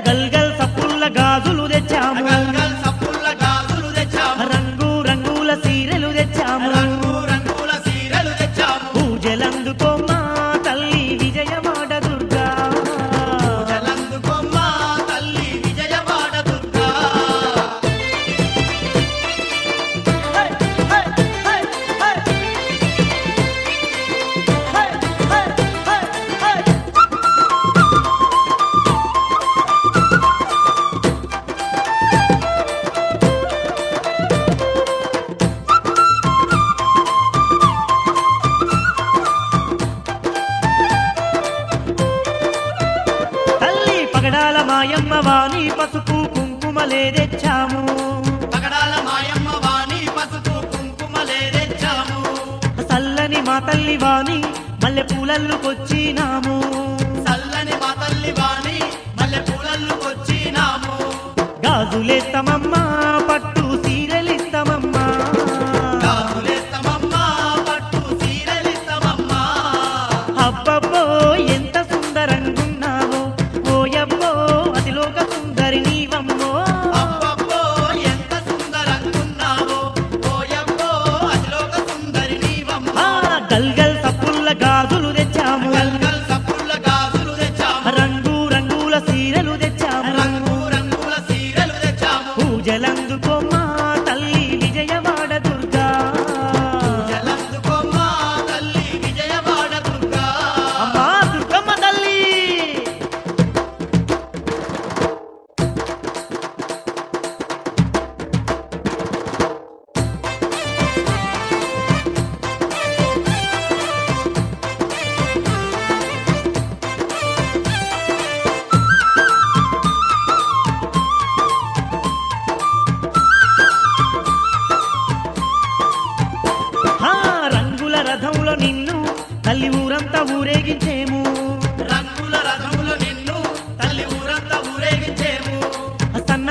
கல்கள் వాణి పసుపు కుంకుమలే తెచ్చాము. మాయమ్మ సల్లని మా తల్లి వాణి మల్లె పూలల్లుకొచ్చినాము సల్లని మా తల్లి వాణి మల్లె పూలల్లుకొచ్చినాము తమమ్మా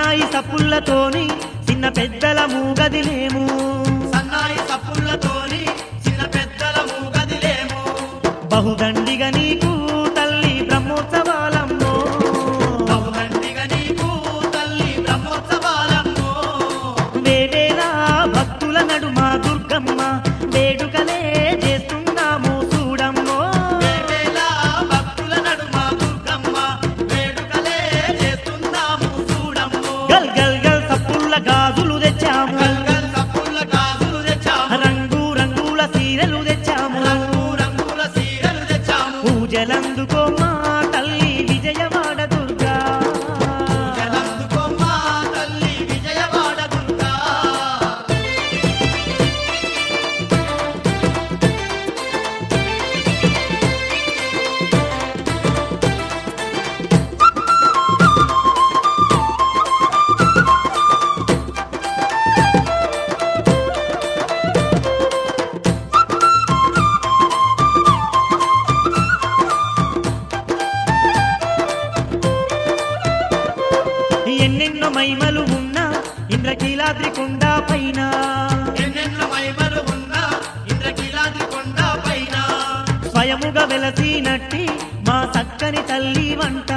సన్నాయి సప్పుళ్ళతోని చిన్న పెద్దల మూగదిలేము సన్నాయి సప్పుళ్ళతోని చిన్న పెద్దల మూగదిలేము బహుదండిగా నీకు తల్లి బ్రహ్మోత్సవాలు Galgal. ఎన్నెన్నో మైమలు ఉన్నా ఇంద్రకీలాద్రి కొండ పైన. ఎన్నెన్నో మైమలు ఉన్నా ఇంద్రకీలాద్రి కొండ పైన. స్వయముగా వెలసినట్టి మా చక్కని తల్లి వంట.